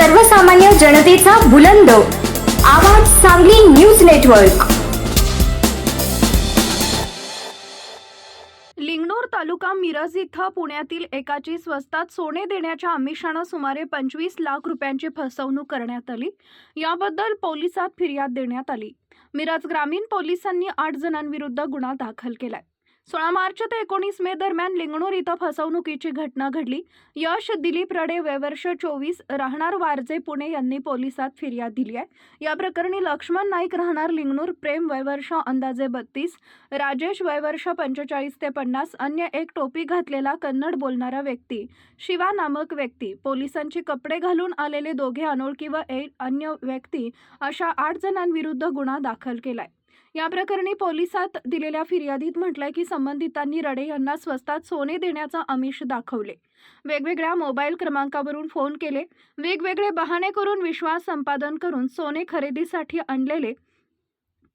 सर्वसामान्य जनतेचा बुलंद. आवाज सांगली न्यूज नेटवर्क. लिंगणूर तालुका मिरज इथं पुण्यातील एकाची स्वस्तात सोने देण्याच्या आमिषानं सुमारे पंचवीस लाख रुपयांची फसवणूक करण्यात आली. याबद्दल पोलिसात फिर्याद देण्यात आली. मिरज ग्रामीण पोलिसांनी आठ जणांविरुद्ध गुन्हा दाखल केलाय. सोळा मार्च ते एकोणीस मे दरम्यान लिंगणूर इथं फसवणुकीची घटना घडली. यश दिलीप रडे वयवर्ष चोवीस राहणार वारजे पुणे यांनी पोलिसात फिर्याद दिली आहे. या प्रकरणी लक्ष्मण नाईक राहणार लिंगणूर प्रेम वयवर्ष अंदाजे बत्तीस राजेश वयवर्ष पंचेचाळीस ते पन्नास अन्य एक टोपी घातलेला कन्नड बोलणारा व्यक्ती शिवा नामक व्यक्ती. पोलिसांचे कपडे घालून आलेले दोघे अनोळखी व एक अन्य व्यक्ती अशा आठ जणांविरुद्ध गुन्हा दाखल केलाय. या प्रकरणी पोलिसात दिलेल्या फिर्यादीत म्हटलंय की संबंधितांनी रडे यांना स्वस्तात सोने देण्याचा आमिष दाखवले. वेगवेगळ्या मोबाईल क्रमांकावरून फोन केले. वेगवेगळे बहाणे करून विश्वास संपादन करून सोने खरेदीसाठी आणलेले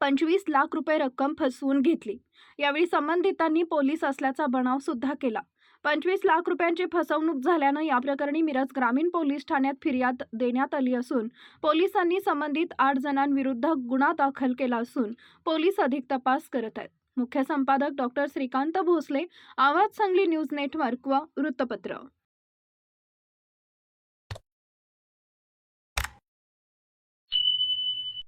पंचवीस लाख रुपये रक्कम फसवून घेतली. यावेळी संबंधितांनी पोलीस असल्याचा बनाव सुद्धा केला. पंचवीस लाख रुपयांची फसवणूक झाल्यानं या प्रकरणी मिरज ग्रामीण पोलीस ठाण्यात फिर्याद देण्यात आली असून पोलिसांनी संबंधित आठ जणांविरुद्ध गुन्हा दाखल केला असून पोलीस अधिक तपास करत आहेत. मुख्य संपादक डॉक्टर श्रीकांत भोसले आवाज सांगली न्यूज नेटवर्क व वृत्तपत्र.